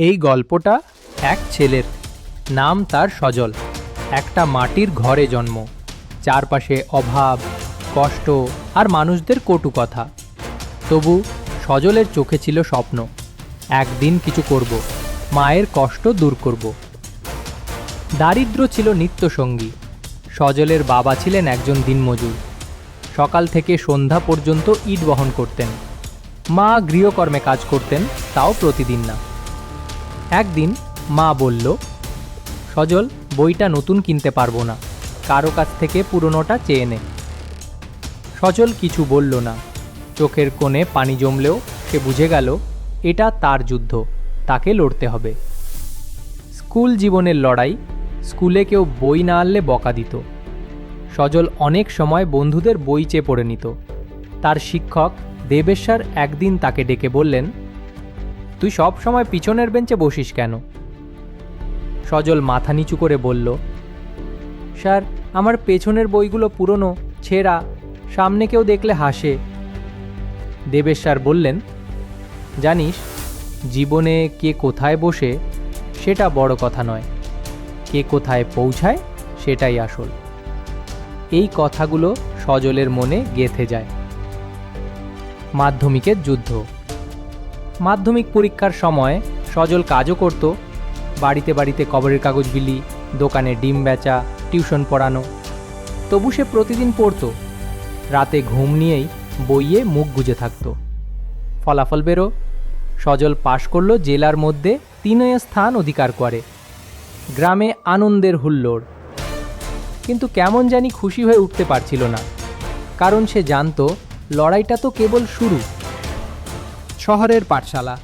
এই গল্পটা এক ছেলের। নাম তার সজল। একটা মাটির ঘরে জন্ম। চারপাশে অভাব, কষ্ট আর মানুষদের কটু কথা। তবু সজলের চোখে ছিল স্বপ্ন। একদিন কিছু করব, মায়ের কষ্ট দূর করব। দারিদ্র ছিল নিত্যসঙ্গী। সজলের বাবা ছিলেন একজন দিনমজুর। সকাল থেকে সন্ধ্যা পর্যন্ত ইট বহন করতেন। মা গৃহকর্মে কাজ করতেন, তাও প্রতিদিন না। একদিন মা বলল, সজল, বইটা নতুন কিনতে পারব না। কারও কাছ থেকে পুরনোটা চেয়ে নে। সজল কিছু বলল না। চোখের কোণে পানি জমলেও সে বুঝে গেল, এটা তার যুদ্ধ, তাকে লড়তে হবে। স্কুল জীবনের লড়াই, স্কুলে কেউ বই না আনলে বকা দিত। সজল অনেক সময় বন্ধুদের বই চেয়ে পড়ে নিত। তার শিক্ষক দেবেশ্বর একদিন তাকে ডেকে বললেন তুই সব সময় পিছনের বেঞ্চে বসিস কেন? সজল মাথা নিচু করে বলল, স্যার, আমার পেছনের বইগুলো পুরনো, ছেঁড়া, সামনে কেউ দেখলে হাসে। দেবেশ স্যার বললেন, জানিস, জীবনে কে কোথায় বসে সেটা বড় কথা নয়। কে কোথায় পৌঁছায় সেটাই আসল। এই কথাগুলো সজলের মনে গেঁথে যায়। মাধ্যমিকের যুদ্ধ। মাধ্যমিক পরীক্ষার সময় সজল কাজও করত। বাড়িতে বাড়িতে খবরের কাগজ বিলি, দোকানে ডিম বেচা, টিউশন পড়ানো। তবু সে প্রতিদিন পড়তো। রাতে ঘুম নিয়েই বইয়ে মুখ গুজে থাকত। ফলাফল বেরো। সজল পাশ করল জেলার মধ্যে তিনয় স্থান অধিকার করে। গ্রামে আনন্দের হুল্লোড়। কিন্তু কেমন জানি খুশি হয়ে উঠতে পারছিল না। কারণ সে জানতো, লড়াইটা তো কেবল শুরু। শহরের পাঠশালা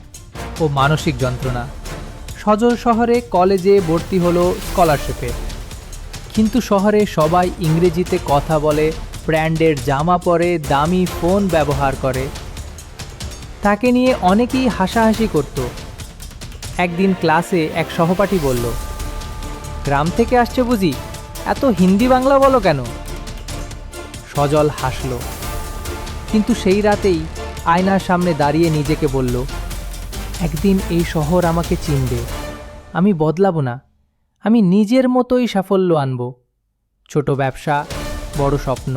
ও মানসিক যন্ত্রণা। সজল শহরে কলেজে ভর্তি হলো স্কলারশিপে। কিন্তু শহরে সবাই ইংরেজিতে কথা বলে, ব্র্যান্ডের জামা পরে, দামি ফোন ব্যবহার করে। তাকে নিয়ে অনেকেই হাসাহাসি করত। একদিন ক্লাসে এক সহপাঠী বলল, গ্রাম থেকে আসছে বুঝি? এত হিন্দি বাংলা বলো কেন? সজল হাসল। কিন্তু সেই রাতেই আয়নার সামনে দাঁড়িয়ে নিজেকে বলল, একদিন এই শহর আমাকে চিনবে। আমি বদলাবো না। আমি নিজের মতোই সাফল্য আনব। ছোট ব্যবসা, বড় স্বপ্ন।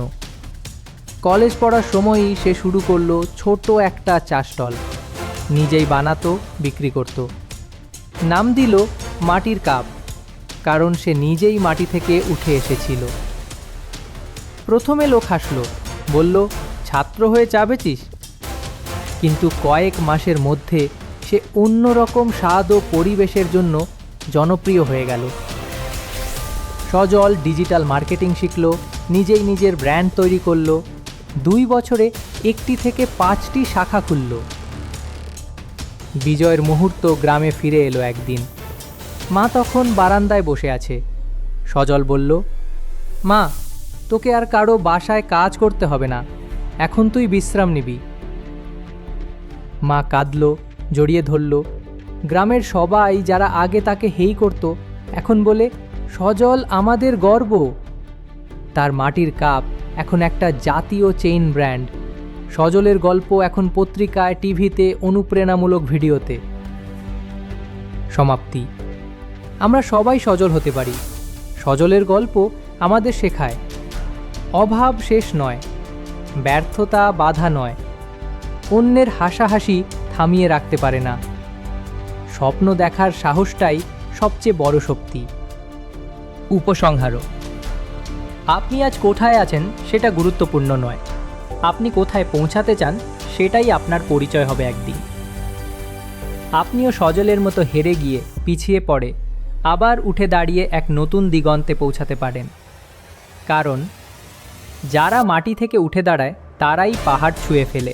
কলেজ পড়ার সময়ই সে শুরু করল ছোট একটা চা স্টল। নিজেই বানাতো, বিক্রি করত। নাম দিল মাটির কাপ, কারণ সে নিজেই মাটি থেকে উঠে এসেছিল। প্রথমে লোক হাসলো, বলল, ছাত্র হয়ে চা বেচিস? কিন্তু কয়েক মাসের মধ্যে সে অন্যরকম স্বাদ ও পরিবেশের জন্য জনপ্রিয় হয়ে গেল। সজল ডিজিটাল মার্কেটিং শিখল, নিজেই নিজের ব্র্যান্ড তৈরি করল, দুই বছরে একটি থেকে পাঁচটি শাখা খুলল। বিজয়ের মুহূর্ত গ্রামে ফিরে এলো একদিন। মা তখন বারান্দায় বসে আছে। সজল বলল, মা, তোকে আর কারও বাসায় কাজ করতে হবে না। এখন তুই বিশ্রাম নিবি। মা কাঁদল, জড়িয়ে ধরল। গ্রামের সবাই যারা আগে তাকে হেই করত, এখন বলে, সজল আমাদের গর্ব। তার মাটির কাপ এখন একটা জাতীয় চেইন ব্র্যান্ড। সজলের গল্প এখন পত্রিকায়, টিভিতে, অনুপ্রেরণামূলক ভিডিওতে। সমাপ্তি। আমরা সবাই সজল হতে পারি। সজলের গল্প আমাদের শেখায়। অভাব শেষ নয়। ব্যর্থতা বাধা নয়। অন্যের হাসাহাসি থামিয়ে রাখতে পারে না। স্বপ্ন দেখার সাহসটাই সবচেয়ে বড় শক্তি। উপসংহারও আপনি আজ কোথায় আছেন সেটা গুরুত্বপূর্ণ নয়। আপনি কোথায় পৌঁছাতে চান সেটাই আপনার পরিচয় হবে একদিন। আপনিও সজলের মতো হেরে গিয়ে পিছিয়ে পড়ে, আবার উঠে দাঁড়িয়ে এক নতুন দিগন্তে পৌঁছাতে পারেন। কারণ, যারা মাটি থেকে উঠে দাঁড়ায় তারাই পাহাড় ছুঁয়ে ফেলে।